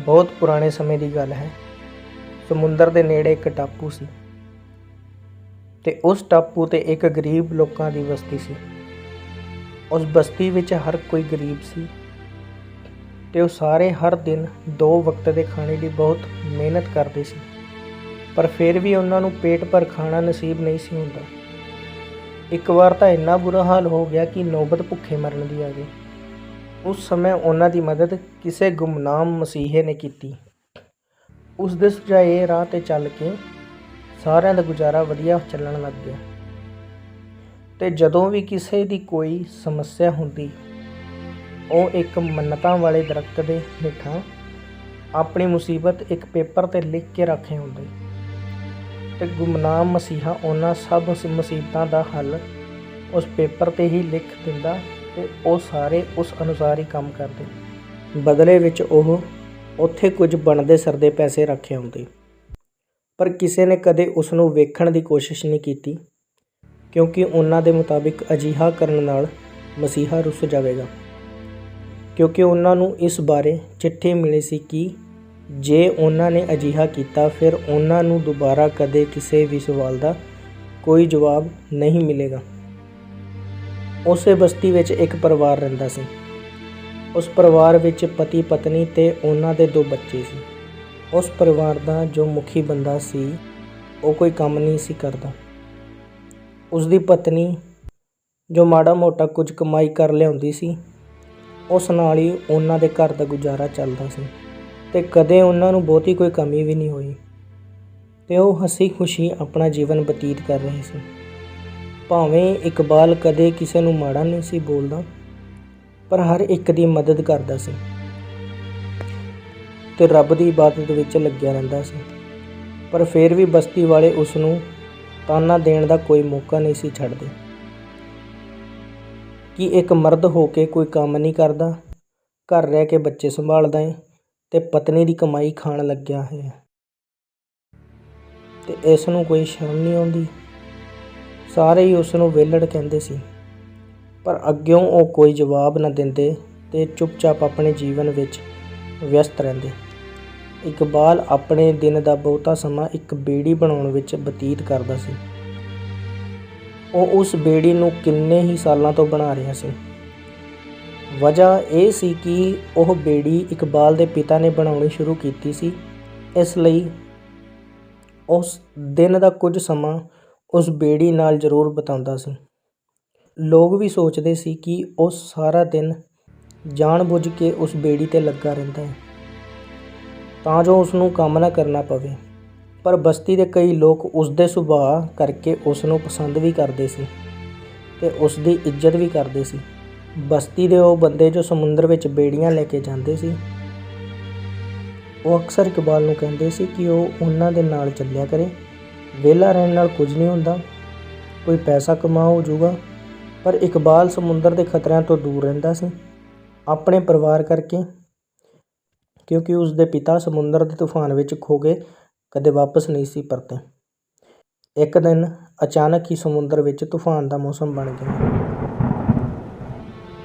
ਬਹੁਤ ਪੁਰਾਣੇ ਸਮੇਂ ਦੀ ਗੱਲ ਹੈ। ਸਮੁੰਦਰ ਦੇ ਨੇੜੇ ਇੱਕ ਟਾਪੂ ਸੀ ਤੇ ਉਸ ਟਾਪੂ ਤੇ ਇੱਕ ਗਰੀਬ ਲੋਕਾਂ ਦੀ ਬਸਤੀ ਸੀ। ਉਸ ਬਸਤੀ ਵਿੱਚ ਹਰ ਕੋਈ ਗਰੀਬ ਸੀ ਤੇ ਉਹ ਸਾਰੇ ਹਰ ਦਿਨ ਦੋ ਵਕਤ ਦੇ ਖਾਣੇ ਲਈ ਬਹੁਤ ਮਿਹਨਤ ਕਰਦੇ ਸੀ। ਪਰ ਫਿਰ ਵੀ ਉਹਨਾਂ ਨੂੰ ਪੇਟ ਭਰ ਖਾਣਾ ਨਸੀਬ ਨਹੀਂ ਸੀ ਹੁੰਦਾ। ਇੱਕ ਵਾਰ ਤਾਂ ਇੰਨਾ ਬੁਰਾ ਹਾਲ ਹੋ ਗਿਆ ਕਿ ਨੌਬਤ ਭੁੱਖੇ ਮਰਨ ਦੀ ਆ ਗਈ। ਉਸ ਸਮੇਂ ਉਹਨਾਂ ਦੀ ਮਦਦ ਕਿਸੇ ਗੁੰਮਨਾਮ ਮਸੀਹੇ ਨੇ ਕੀਤੀ। ਉਸ ਦੇ ਸੁਝਾਏ ਰਾਹ ਤੇ ਚੱਲ ਕੇ ਸਾਰਿਆਂ ਦਾ ਗੁਜ਼ਾਰਾ ਵਧੀਆ ਚੱਲਣ ਲੱਗ ਗਿਆ। ਤੇ ਜਦੋਂ ਵੀ ਕਿਸੇ ਦੀ ਕੋਈ ਸਮੱਸਿਆ ਹੁੰਦੀ, ਉਹ ਇੱਕ ਮੰਨਤਾਂ ਵਾਲੇ ਦਰਖਤ ਦੇ ਹੇਠਾਂ ਆਪਣੀ ਮੁਸੀਬਤ ਇੱਕ ਪੇਪਰ ਤੇ ਲਿਖ ਕੇ ਰੱਖੇ ਹੁੰਦੇ। ਤੇ ਗੁੰਮਨਾਮ ਮਸੀਹਾ ਉਹਨਾਂ ਸਭ ਮੁਸੀਬਤਾਂ ਦਾ ਹੱਲ ਉਸ ਪੇਪਰ ਤੇ ਹੀ ਲਿਖ ਦਿੰਦਾ ਤੇ ਉਹ ਸਾਰੇ ਉਸ ਅਨੁਸਾਰ ਹੀ ਕੰਮ ਕਰਦੇ ਬਦਲੇ ਵਿੱਚ ਉਹ ਉੱਥੇ ਕੁਝ ਬਣਦੇ ਸਰਦੇ ਪੈਸੇ ਰੱਖੇ ਆਉਂਦੇ। ਪਰ ਕਿਸੇ ਨੇ ਕਦੇ ਉਸ ਨੂੰ ਵੇਖਣ ਦੀ ਕੋਸ਼ਿਸ਼ ਨਹੀਂ ਕੀਤੀ, ਕਿਉਂਕਿ ਉਹਨਾਂ ਦੇ ਮੁਤਾਬਿਕ ਅਜਿਹਾ ਕਰਨ ਨਾਲ ਮਸੀਹਾ ਰੁੱਸ ਜਾਵੇਗਾ। ਕਿਉਂਕਿ ਉਹਨਾਂ ਨੂੰ ਇਸ ਬਾਰੇ ਚਿੱਠੀ ਮਿਲੀ ਸੀ ਕਿ ਜੇ ਉਹਨਾਂ ਨੇ ਅਜਿਹਾ ਕੀਤਾ, ਫਿਰ ਉਹਨਾਂ ਨੂੰ ਦੁਬਾਰਾ ਕਦੇ ਕਿਸੇ ਵੀ ਸਵਾਲ ਦਾ ਕੋਈ ਜਵਾਬ ਨਹੀਂ ਮਿਲੇਗਾ। ਉਸੇ ਬਸਤੀ ਵਿੱਚ ਇੱਕ ਪਰਿਵਾਰ ਰਹਿੰਦਾ ਸੀ। ਉਸ ਪਰਿਵਾਰ ਵਿੱਚ ਪਤੀ ਪਤਨੀ ਤੇ ਉਹਨਾਂ ਦੇ ਦੋ ਬੱਚੇ ਸੀ। ਉਸ ਪਰਿਵਾਰ ਦਾ ਜੋ ਮੁਖੀ ਬੰਦਾ ਸੀ, ਉਹ ਕੋਈ ਕੰਮ ਨਹੀਂ ਸੀ ਕਰਦਾ। ਉਸ ਦੀ ਪਤਨੀ, ਜੋ ਮਾੜਾ ਮੋਟਾ ਕੁਝ ਕਮਾਈ ਕਰ ਲਿਆਉਂਦੀ ਸੀ, ਉਸ ਨਾਲ ਹੀ ਉਹਨਾਂ ਦੇ ਘਰ ਦਾ ਗੁਜ਼ਾਰਾ ਚੱਲਦਾ ਸੀ ਤੇ ਕਦੇ ਉਹਨਾਂ ਨੂੰ ਬਹੁਤੀ ਕੋਈ ਕਮੀ ਵੀ ਨਹੀਂ ਹੋਈ ਤੇ ਉਹ ਹਸੀ ਖੁਸ਼ੀ ਆਪਣਾ ਜੀਵਨ ਬਤੀਤ ਕਰ ਰਹੇ ਸੀ। ਭਾਵੇਂ ਇਕਬਾਲ ਕਦੇ ਕਿਸੇ ਨੂੰ ਮਾੜਾ ਨਹੀਂ ਸੀ ਬੋਲਦਾ, ਪਰ ਹਰ ਇੱਕ ਦੀ ਮਦਦ ਕਰਦਾ ਸੀ ਤੇ ਰੱਬ ਦੀ ਇਬਾਦਤ ਵਿੱਚ ਲੱਗਿਆ ਰਹਿੰਦਾ ਸੀ। ਪਰ ਫਿਰ ਵੀ ਬਸਤੀ ਵਾਲੇ ਉਸ ਨੂੰ ਤਾਨਾ ਦੇਣ ਦਾ ਕੋਈ ਮੌਕਾ ਨਹੀਂ ਸੀ ਛੱਡਦੇ। ਕਿ ਇੱਕ ਮਰਦ ਹੋ ਕੇ ਕੋਈ ਕੰਮ ਨਹੀਂ ਕਰਦਾ? ਘਰ ਰਹਿ ਕੇ ਬੱਚੇ ਸੰਭਾਲਦਾ ਹੈ ਤੇ ਪਤਨੀ ਦੀ ਕਮਾਈ ਖਾਣ ਲੱਗਿਆ ਹੈ ਤੇ ਇਸ ਨੂੰ ਕੋਈ ਸ਼ਰਮ ਨਹੀਂ ਆਉਂਦੀ? ਸਾਰੇ ਹੀ ਉਸ ਨੂੰ ਵਿਹਲੜ ਕਹਿੰਦੇ ਸੀ। ਪਰ ਅੱਗਿਓਂ ਉਹ ਕੋਈ ਜਵਾਬ ਨਾ ਦਿੰਦੇ ਤੇ ਚੁੱਪਚਾਪ ਆਪਣੇ ਜੀਵਨ ਵਿੱਚ ਵਿਅਸਤ ਰਹਿੰਦੇ। ਇਕਬਾਲ ਆਪਣੇ ਦਿਨ ਦਾ ਬਹੁਤਾ ਸਮਾਂ ਇੱਕ ਬੇੜੀ ਬਣਾਉਣ ਵਿੱਚ ਬਤੀਤ ਕਰਦਾ ਸੀ। ਉਹ ਉਸ ਬੇੜੀ ਨੂੰ ਕਿੰਨੇ ਹੀ ਸਾਲਾਂ ਤੋਂ ਬਣਾ ਰਿਹਾ ਸੀ। ਵਜ੍ਹਾ ਇਹ ਸੀ ਕਿ ਉਹ ਬੇੜੀ ਇਕਬਾਲ ਦੇ ਪਿਤਾ ਨੇ ਬਣਾਉਣੀ ਸ਼ੁਰੂ ਕੀਤੀ ਸੀ। ਇਸ ਲਈ ਉਸ ਦਿਨ ਦਾ ਕੁਝ ਸਮਾਂ ਉਸ ਬੇੜੀ ਨਾਲ ਜ਼ਰੂਰ ਬਿਤਾਉਂਦਾ ਸੀ। ਲੋਕ ਵੀ ਸੋਚਦੇ ਸੀ ਕਿ ਉਹ ਸਾਰਾ ਦਿਨ ਜਾਣਬੁੱਝ ਕੇ ਉਸ ਬੇੜੀ ਤੇ ਲੱਗਾ ਰਹਿੰਦਾ ਹੈ। ਤਾਂ ਜੋ ਉਸ ਨੂੰ ਕੰਮ ਨਾ ਕਰਨਾ ਪਵੇ। ਪਰ ਬਸਤੀ ਦੇ ਕਈ ਲੋਕ ਉਸ ਦੇ ਸੁਭਾਅ ਕਰਕੇ ਉਸ ਨੂੰ ਪਸੰਦ ਵੀ ਕਰਦੇ ਸੀ ਤੇ ਉਸ ਦੀ ਇੱਜ਼ਤ ਵੀ ਕਰਦੇ ਸੀ। ਬਸਤੀ ਦੇ ਉਹ ਬੰਦੇ ਜੋ ਸਮੁੰਦਰ ਵਿੱਚ ਬੇੜੀਆਂ ਲੈ ਕੇ ਜਾਂਦੇ ਸੀ, ਉਹ ਅਕਸਰ ਇਕਬਾਲ ਨੂੰ ਕਹਿੰਦੇ ਸੀ ਕਿ ਉਹ ਉਹਨਾਂ ਦੇ ਨਾਲ ਚੱਲਿਆ ਕਰੇ। ਵਿਹਲਾ ਰਹਿਣ ਨਾਲ ਕੁਝ ਨਹੀਂ ਹੁੰਦਾ। ਕੋਈ ਪੈਸਾ ਕਮਾ ਹੋ ਜਾਊਗਾ ਪਰ ਇਕਬਾਲ ਸਮੁੰਦਰ ਦੇ ਖਤਰਿਆਂ ਤੋਂ ਦੂਰ ਰਹਿੰਦਾ ਸੀ। ਆਪਣੇ ਪਰਿਵਾਰ ਕਰਕੇ, ਕਿਉਂਕਿ ਉਸ ਦੇ ਪਿਤਾ ਸਮੁੰਦਰ ਦੇ ਤੂਫਾਨ ਵਿੱਚ ਖੋ ਗਏ, ਕਦੇ ਵਾਪਸ ਨਹੀਂ ਸੀ ਪਰਤੇ। ਇੱਕ ਦਿਨ ਅਚਾਨਕ ਹੀ ਸਮੁੰਦਰ ਵਿੱਚ ਤੂਫਾਨ ਦਾ ਮੌਸਮ ਬਣ ਗਿਆ।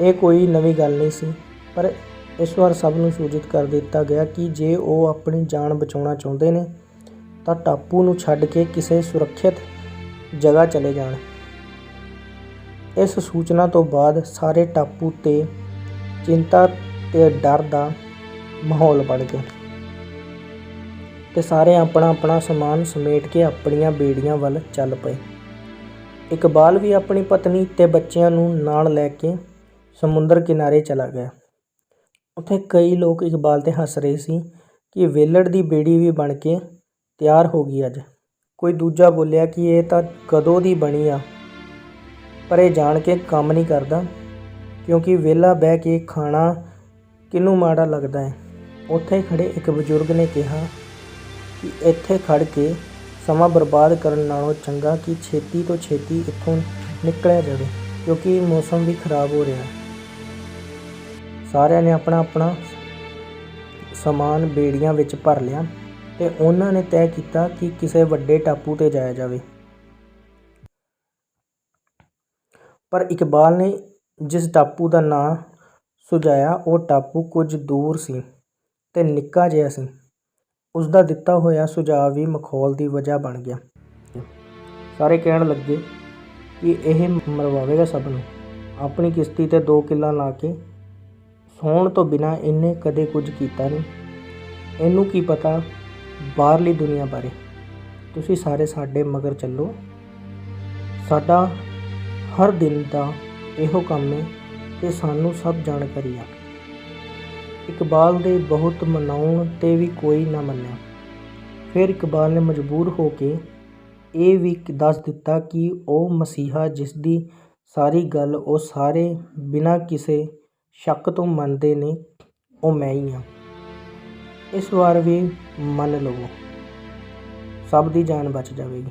ਇਹ ਕੋਈ ਨਵੀਂ ਗੱਲ ਨਹੀਂ ਸੀ, ਪਰ ਇਸ ਵਾਰ ਸਭ ਨੂੰ ਸੂਚਿਤ ਕਰ ਦਿੱਤਾ ਗਿਆ ਕਿ ਜੇ ਉਹ ਆਪਣੀ ਜਾਨ ਬਚਾਉਣਾ ਚਾਹੁੰਦੇ ਨੇ ਤਾਂ ਟਾਪੂ ਨੂੰ ਛੱਡ ਕੇ ਕਿਸੇ ਸੁਰੱਖਿਅਤ ਜਗ੍ਹਾ ਚਲੇ ਜਾਣ। ਇਸ ਸੂਚਨਾ ਤੋਂ ਬਾਅਦ ਸਾਰੇ ਟਾਪੂ ਤੇ ਚਿੰਤਾ ਤੇ ਡਰ ਦਾ ਮਾਹੌਲ ਬਣ ਗਿਆ ਤੇ ਸਾਰੇ ਆਪਣਾ ਆਪਣਾ ਸਮਾਨ ਸਮੇਟ ਕੇ ਆਪਣੀਆਂ ਬੇੜੀਆਂ ਵੱਲ ਚੱਲ ਪਏ। ਇਕਬਾਲ ਵੀ ਆਪਣੀ ਪਤਨੀ ਤੇ ਬੱਚਿਆਂ ਨੂੰ ਨਾਲ ਲੈ ਕੇ ਸਮੁੰਦਰ ਕਿਨਾਰੇ ਚਲਾ ਗਿਆ। ਉੱਥੇ ਕਈ ਲੋਕ ਇਕਬਾਲ ਤੇ ਹੱਸ ਰਹੇ ਸੀ ਕਿ ਵੇਲੜ ਦੀ ਬੇੜੀ ਵੀ ਬਣ ਕੇ ਤਿਆਰ ਹੋ ਗਈ ਅੱਜ। ਕੋਈ ਦੂਜਾ ਬੋਲਿਆ ਕਿ ਇਹ ਤਾਂ ਕਦੋਂ ਦੀ ਬਣੀ ਆ? ਪਰ ਇਹ ਜਾਣ ਕੇ ਕੰਮ ਨਹੀਂ ਕਰਦਾ, ਕਿਉਂਕਿ ਵਿਹਲਾ ਬਹਿ ਕੇ ਖਾਣਾ ਕਿਹਨੂੰ ਮਾੜਾ ਲੱਗਦਾ ਹੈ। ਉੱਥੇ ਖੜੇ ਇੱਕ ਬਜ਼ੁਰਗ ਨੇ ਕਿਹਾ ਕਿ ਇੱਥੇ ਖੜ ਕੇ ਸਮਾਂ ਬਰਬਾਦ ਕਰਨ ਨਾਲੋਂ ਚੰਗਾ ਕਿ ਛੇਤੀ ਤੋਂ ਛੇਤੀ ਇੱਥੋਂ ਨਿਕਲਿਆ ਜਾਵੇ, ਕਿਉਂਕਿ ਮੌਸਮ ਵੀ ਖਰਾਬ ਹੋ ਰਿਹਾ। ਸਾਰਿਆਂ ਨੇ ਆਪਣਾ ਆਪਣਾ ਸਮਾਨ ਬੇੜੀਆਂ ਵਿੱਚ ਭਰ ਲਿਆ। ਤੇ ਉਹਨਾਂ ਨੇ ਤੈਅ ਕੀਤਾ ਕਿ ਕਿਸੇ ਵੱਡੇ ਟਾਪੂ ਤੇ ਜਾਇਆ ਜਾਵੇ। ਪਰ ਇਕਬਾਲ ਨੇ ਜਿਸ ਟਾਪੂ ਦਾ ਨਾਂ ਸੁਝਾਇਆ, ਉਹ ਟਾਪੂ ਕੁਝ ਦੂਰ ਸੀ ਤੇ ਨਿੱਕਾ ਜਿਹਾ ਸੀ। ਉਸ ਦਾ ਦਿੱਤਾ ਹੋਇਆ ਸੁਝਾਅ ਵੀ ਮਖੌਲ ਦੀ ਵਜ੍ਹਾ ਬਣ ਗਿਆ। ਸਾਰੇ ਕਹਿਣ ਲੱਗੇ ਕਿ ਇਹ ਮਰਵਾਵੇਗਾ ਸਭ ਨੂੰ। ਆਪਣੀ ਕਿਸ਼ਤੀ ਤੇ ਦੋ ਕਿੱਲਾ ਲਾ ਕੇ ਸੌਣ ਤੋਂ ਬਿਨਾ ਇਹਨੇ ਕਦੇ ਕੁਝ ਕੀਤਾ ਨਹੀਂ। ਇਹਨੂੰ ਕੀ ਪਤਾ ਬਾਹਰਲੀ ਦੁਨੀਆ ਬਾਰੇ। ਤੁਸੀਂ ਸਾਰੇ ਸਾਡੇ ਮਗਰ ਚੱਲੋ। ਸਾਡਾ ਹਰ ਦਿਨ ਦਾ ਇਹੋ ਕੰਮ ਹੈ ਤੇ ਸਾਨੂੰ ਸਭ ਜਾਣਕਾਰੀ ਆ। ਇਕਬਾਲ ਦੇ ਬਹੁਤ ਮਨਾਉਣ ਤੇ ਵੀ ਕੋਈ ਨਾ ਮੰਨਿਆ। ਫਿਰ ਇਕਬਾਲ ਨੇ ਮਜਬੂਰ ਹੋ ਕੇ ਇਹ ਵੀ ਦੱਸ ਦਿੱਤਾ ਕਿ ਉਹ ਮਸੀਹਾ ਜਿਸ ਦੀ ਸਾਰੀ ਗੱਲ ਉਹ ਸਾਰੇ ਬਿਨਾਂ ਕਿਸੇ ਸ਼ੱਕ ਤੋਂ ਮੰਨਦੇ ਨੇ, ਉਹ ਮੈਂ ਹੀ ਹਾਂ ਇਸ ਵਾਰ ਵੀ ਮੰਨ ਲਵੋ ਸਭ ਦੀ ਜਾਨ ਬਚ ਜਾਵੇਗੀ।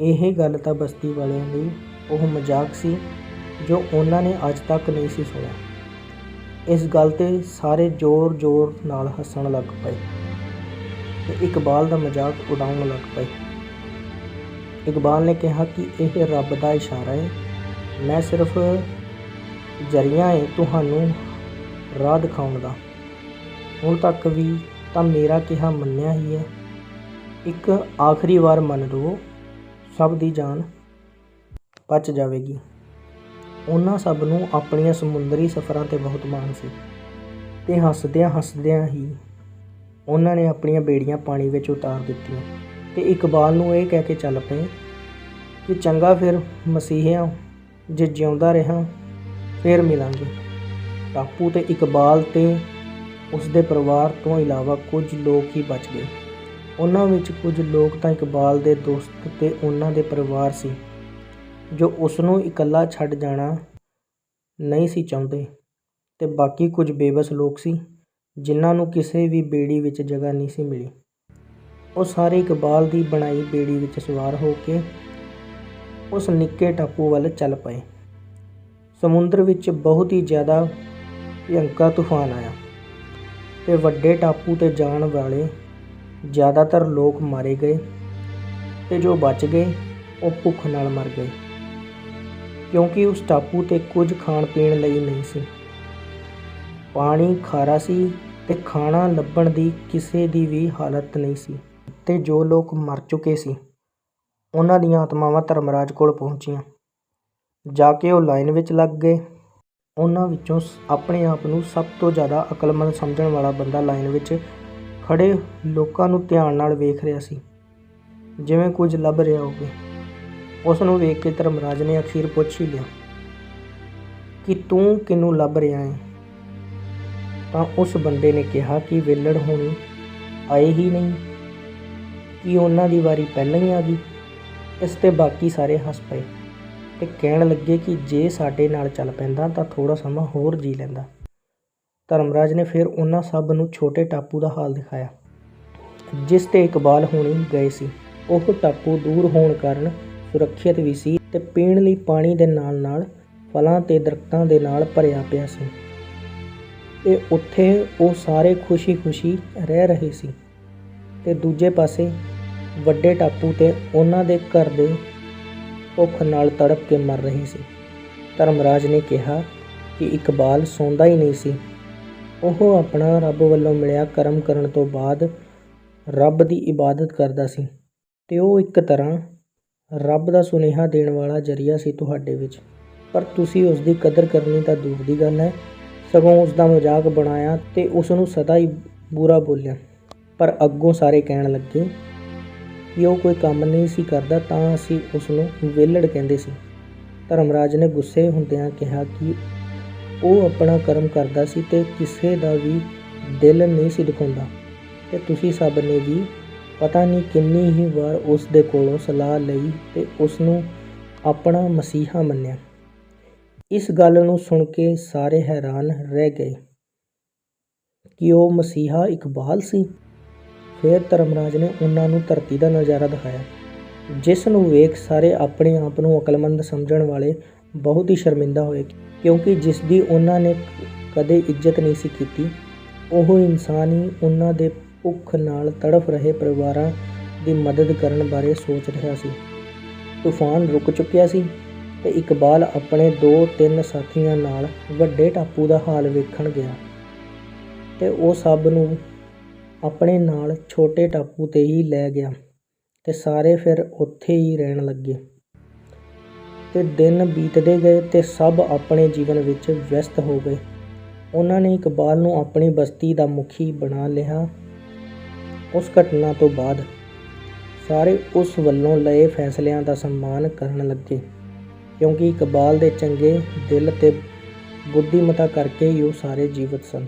ਇਹ ਗੱਲ ਤਾਂ ਬਸਤੀ ਵਾਲਿਆਂ ਲਈ ਉਹ ਮਜ਼ਾਕ ਸੀ ਜੋ ਉਹਨਾਂ ਨੇ ਅੱਜ ਤੱਕ ਨਹੀਂ ਸੀ ਸੁਣਿਆ। ਇਸ ਗੱਲ ਤੇ ਸਾਰੇ ਜ਼ੋਰ-ਜ਼ੋਰ ਨਾਲ ਹੱਸਣ ਲੱਗ ਪਏ ਤੇ ਇਕਬਾਲ ਦਾ ਮਜ਼ਾਕ ਉਡਾਉਣ ਲੱਗ ਪਏ। ਇਕਬਾਲ ਨੇ ਕਿਹਾ ਕਿ ਇਹ ਰੱਬ ਦਾ ਇਸ਼ਾਰਾ ਹੈ। ਮੈਂ ਸਿਰਫ ਜ਼ਰੀਆ ਹੈ ਤੁਹਾਨੂੰ ਰਾਹ ਦਿਖਾਉਣ ਦਾ। ਹੁਣ ਤੱਕ ਵੀ ਤਾਂ ਮੇਰਾ ਕਿਹਾ ਮੰਨਿਆ ਹੀ ਹੈ। ਇੱਕ ਆਖਰੀ ਵਾਰ ਮੰਨ ਲਵੋ ਸਭ ਦੀ ਜਾਨ ਬਚ ਜਾਵੇਗੀ। ਉਹਨਾਂ ਸਭ ਨੂੰ ਆਪਣੀਆਂ ਸਮੁੰਦਰੀ ਸਫ਼ਰਾਂ ਤੇ ਬਹੁਤ ਮਾਣ ਸੀ ਤੇ ਹੱਸਦਿਆਂ ਹੱਸਦਿਆਂ ਹੀ ਉਹਨਾਂ ਨੇ ਆਪਣੀਆਂ ਬੇੜੀਆਂ ਪਾਣੀ ਵਿੱਚ ਉਤਾਰ ਦਿੱਤੀਆਂ ਤੇ ਇਕਬਾਲ ਨੂੰ ਇਹ ਕਹਿ ਕੇ ਚੱਲ ਪਏ ਕਿ ਚੰਗਾ ਫਿਰ ਮਸੀਹਿਆ ਜੇ ਜਿਉਂਦਾ ਰਿਹਾ, ਫਿਰ ਮਿਲਾਂਗੇ। ਟਾਪੂ ਤੇ ਇਕਬਾਲ ਤੇ ਉਸ ਦੇ ਪਰਿਵਾਰ ਤੋਂ ਇਲਾਵਾ ਕੁਝ ਲੋਕ ਹੀ ਬਚ ਗਏ। ਉਹਨਾਂ ਵਿੱਚ ਕੁਝ ਲੋਕ ਤਾਂ ਇਕਬਾਲ ਦੇ ਦੋਸਤ ਤੇ ਉਹਨਾਂ ਦੇ ਪਰਿਵਾਰ ਸੀ, ਜੋ ਉਸ ਨੂੰ ਇਕੱਲਾ ਛੱਡ ਜਾਣਾ ਨਹੀਂ ਸੀ ਚਾਹੁੰਦੇ ਤੇ ਬਾਕੀ ਕੁਝ ਬੇਬਸ ਲੋਕ ਸੀ, ਜਿਨ੍ਹਾਂ ਨੂੰ ਕਿਸੇ ਵੀ ਬੇੜੀ ਵਿੱਚ ਜਗ੍ਹਾ ਨਹੀਂ ਸੀ ਮਿਲੀ। ਉਹ ਸਾਰੇ ਇਕਬਾਲ ਦੀ ਬਣਾਈ ਬੇੜੀ ਵਿੱਚ ਸਵਾਰ ਹੋ ਕੇ ਉਸ ਨਿੱਕੇ ਟਾਪੂ ਵੱਲ ਚੱਲ ਪਏ। ਸਮੁੰਦਰ ਵਿੱਚ ਬਹੁਤ ਹੀ ਜ਼ਿਆਦਾ ਭਿਅੰਕਰ ਤੂਫਾਨ ਆਇਆ। ਤੇ ਵੱਡੇ ਟਾਪੂ ਤੇ ਜਾਣ ਵਾਲੇ ਜ਼ਿਆਦਾਤਰ ਲੋਕ ਮਾਰੇ ਗਏ ਤੇ ਜੋ ਬਚ ਗਏ, ਉਹ ਭੁੱਖ ਨਾਲ ਮਰ ਗਏ। ਕਿਉਂਕਿ ਉਸ ਟਾਪੂ ਤੇ ਕੁਝ ਖਾਣ ਪੀਣ ਲਈ ਨਹੀਂ ਸੀ। ਪਾਣੀ ਖਾਰਾ ਸੀ ਤੇ ਖਾਣਾ ਲੱਭਣ ਦੀ ਕਿਸੇ ਦੀ ਵੀ ਹਾਲਤ ਨਹੀਂ ਸੀ। ਤੇ ਜੋ ਲੋਕ ਮਰ ਚੁੱਕੇ ਸੀ, ਉਹਨਾਂ ਦੀਆਂ ਆਤਮਾਵਾਂ ਧਰਮਰਾਜ ਕੋਲ ਪਹੁੰਚੀਆਂ। ਜਾ ਕੇ ਉਹ ਲਾਈਨ ਵਿੱਚ ਲੱਗ ਗਏ। ਉਹਨਾਂ ਵਿੱਚੋਂ ਆਪਣੇ ਆਪ ਨੂੰ ਸਭ ਤੋਂ ਜ਼ਿਆਦਾ ਅਕਲਮੰਦ ਸਮਝਣ ਵਾਲਾ ਬੰਦਾ ਲਾਈਨ ਵਿੱਚ ਖੜ੍ਹੇ ਲੋਕਾਂ ਨੂੰ ਧਿਆਨ ਨਾਲ ਵੇਖ ਰਿਹਾ ਸੀ। ਜਿਵੇਂ ਕੁਝ ਲੱਭ ਰਿਹਾ ਹੋਵੇ। ਉਸ ਨੂੰ ਵੇਖ ਕੇ ਧਰਮਰਾਜ ਨੇ ਅਖੀਰ ਪੁੱਛ ਹੀ ਲਿਆ, ਕਿ ਤੂੰ ਕਿਨੂੰ ਲੱਭ ਰਿਹਾ ਹੈ? ਤਾਂ ਉਸ ਬੰਦੇ ਨੇ ਕਿਹਾ ਕਿ ਵੇਲੜ ਹੋਣੀ ਆਏ ਹੀ ਨਹੀਂ। ਕਿ ਉਹਨਾਂ ਦੀ ਵਾਰੀ ਪਹਿਲਾਂ ਹੀ ਆ ਗਈ? ਇਸ ਤੇ ਬਾਕੀ ਸਾਰੇ ਹੱਸ ਪਏ। ਤੇ ਕਹਿਣ ਲੱਗੇ ਕਿ ਜੇ ਸਾਡੇ ਨਾਲ ਚੱਲ ਪੈਂਦਾ ਤਾਂ ਥੋੜਾ ਸਮਾਂ ਹੋਰ ਜੀ ਲੈਂਦਾ। ਧਰਮਰਾਜ ਨੇ ਫਿਰ ਉਹਨਾਂ ਸਭ ਨੂੰ ਛੋਟੇ ਟਾਪੂ ਦਾ ਹਾਲ ਦਿਖਾਇਆ, ਜਿਸ ਤੇ ਇਕਬਾਲ ਹੋਣੀ ਗਏ ਸੀ। ਉਹ ਟਾਪੂ ਦੂਰ ਹੋਣ ਕਾਰਨ ਸੁਰੱਖਿਅਤ ਵੀ ਸੀ ਤੇ ਪੀਣ ਲਈ ਪਾਣੀ ਦੇ ਨਾਲ-ਨਾਲ ਫਲਾਂ ਤੇ ਦਰਖਤਾਂ ਦੇ ਨਾਲ ਭਰਿਆ ਪਿਆ ਸੀ। ਤੇ ਉੱਥੇ ਉਹ ਸਾਰੇ ਖੁਸ਼ੀ-ਖੁਸ਼ੀ ਰਹਿ ਰਹੇ ਸੀ। ਤੇ ਦੂਜੇ ਪਾਸੇ ਵੱਡੇ ਟਾਪੂ ਤੇ ਉਹਨਾਂ ਦੇ ਘਰ ਦੇ ਭੁੱਖ ਨਾਲ ਤੜਪ ਕੇ ਮਰ ਰਹੀ ਸੀ। ਧਰਮਰਾਜ ਨੇ ਕਿਹਾ ਕਿ ਇਕਬਾਲ ਸੌਂਦਾ ਹੀ ਨਹੀਂ ਸੀ। ਉਹ ਆਪਣਾ ਰੱਬ ਵੱਲੋਂ ਮਿਲਿਆ ਕਰਮ ਕਰਨ ਤੋਂ ਬਾਅਦ ਰੱਬ ਦੀ ਇਬਾਦਤ ਕਰਦਾ ਸੀ ਤੇ ਉਹ ਇੱਕ ਤਰ੍ਹਾਂ ਰੱਬ ਦਾ ਸੁਨੇਹਾ ਦੇਣ ਵਾਲਾ ਜਰੀਆ ਸੀ ਤੁਹਾਡੇ ਵਿੱਚ। ਪਰ ਤੁਸੀਂ ਉਸ ਦੀ ਕਦਰ ਕਰਨੀ ਤਾਂ ਦੂਰ ਦੀ ਗੱਲ ਹੈ। ਸਗੋਂ ਉਸ ਦਾ ਮਜ਼ਾਕ ਬਣਾਇਆ ਤੇ ਉਸ ਨੂੰ ਸਦਾ ਹੀ ਬੁਰਾ ਬੋਲਿਆ। ਪਰ ਅੱਗੋਂ ਸਾਰੇ ਕਹਿਣ ਲੱਗੇ ਕਿ ਉਹ ਕੋਈ ਕੰਮ ਨਹੀਂ ਸੀ ਕਰਦਾ ਤਾਂ ਅਸੀਂ ਉਸ ਨੂੰ ਵਿਹਲੜ ਕਹਿੰਦੇ ਸੀ। ਧਰਮਰਾਜ ਨੇ ਗੁੱਸੇ ਹੁੰਦਿਆਂ ਕਿਹਾ ਕਿ ਉਹ ਆਪਣਾ ਕਰਮ ਕਰਦਾ ਸੀ ਤੇ ਕਿਸੇ ਦਾ ਵੀ ਦਿਲ ਨਹੀਂ ਸੀ ਦਿਖਾਉਂਦਾ। ਤੇ ਤੁਸੀਂ ਸਭ ਨੇ ਵੀ ਪਤਾ ਨਹੀਂ ਕਿੰਨੀ ਹੀ ਵਾਰ ਉਸ ਦੇ ਕੋਲੋਂ ਸਲਾਹ ਲਈ ਤੇ ਉਸ ਨੂੰ ਆਪਣਾ ਮਸੀਹਾ ਮੰਨਿਆ। ਇਸ ਗੱਲ ਨੂੰ ਸੁਣ ਕੇ ਸਾਰੇ ਹੈਰਾਨ ਰਹਿ ਗਏ ਕਿ ਉਹ ਮਸੀਹਾ ਇਕਬਾਲ ਸੀ। ਫਿਰ ਧਰਮਰਾਜ ਨੇ ਉਹਨਾਂ ਨੂੰ ਧਰਤੀ ਦਾ ਨਜ਼ਾਰਾ ਦਿਖਾਇਆ, ਜਿਸ ਨੂੰ ਵੇਖ ਸਾਰੇ ਆਪਣੇ ਆਪ ਨੂੰ ਅਕਲਮੰਦ ਸਮਝਣ ਵਾਲੇ ਬਹੁਤ ਹੀ ਸ਼ਰਮਿੰਦਾ ਹੋਏ, ਕਿਉਂਕਿ ਜਿਸ ਦੀ ਉਹਨਾਂ ਨੇ ਕਦੇ ਇੱਜ਼ਤ ਨਹੀਂ ਸੀ ਕੀਤੀ, ਉਹ ਇਨਸਾਨ ਹੀ ਉਹਨਾਂ ਦੇ ਭੁੱਖ ਨਾਲ ਤੜਫ ਰਹੇ ਪਰਿਵਾਰਾਂ ਦੀ ਮਦਦ ਕਰਨ ਬਾਰੇ ਸੋਚ ਰਿਹਾ ਸੀ। ਤੂਫਾਨ ਰੁਕ ਚੁੱਕਿਆ ਸੀ ਤੇ ਇਕਬਾਲ ਆਪਣੇ ਦੋ ਤਿੰਨ ਸਾਥੀਆਂ ਨਾਲ ਵੱਡੇ ਟਾਪੂ ਦਾ ਹਾਲ ਵੇਖਣ ਗਿਆ ਤੇ ਉਹ ਸਭ ਨੂੰ ਆਪਣੇ ਨਾਲ ਛੋਟੇ ਟਾਪੂ 'ਤੇ ਹੀ ਲੈ ਗਿਆ ਅਤੇ ਸਾਰੇ ਫਿਰ ਉੱਥੇ ਹੀ ਰਹਿਣ ਲੱਗੇ। ਅਤੇ ਦਿਨ ਬੀਤਦੇ ਗਏ ਅਤੇ ਸਭ ਆਪਣੇ ਜੀਵਨ ਵਿੱਚ ਵਿਅਸਤ ਹੋ ਗਏ। ਉਹਨਾਂ ਨੇ ਇਕਬਾਲ ਨੂੰ ਆਪਣੀ ਬਸਤੀ ਦਾ ਮੁਖੀ ਬਣਾ ਲਿਆ। ਉਸ ਘਟਨਾ ਤੋਂ ਬਾਅਦ ਸਾਰੇ ਉਸ ਵੱਲੋਂ ਲਏ ਫੈਸਲਿਆਂ ਦਾ ਸਨਮਾਨ ਕਰਨ ਲੱਗੇ, ਕਿਉਂਕਿ ਇਕਬਾਲ ਦੇ ਚੰਗੇ ਦਿਲ ਤੇ ਬੁੱਧੀਮਤਾ ਕਰਕੇ ਹੀ ਉਹ ਸਾਰੇ ਜੀਵਤ ਸਨ।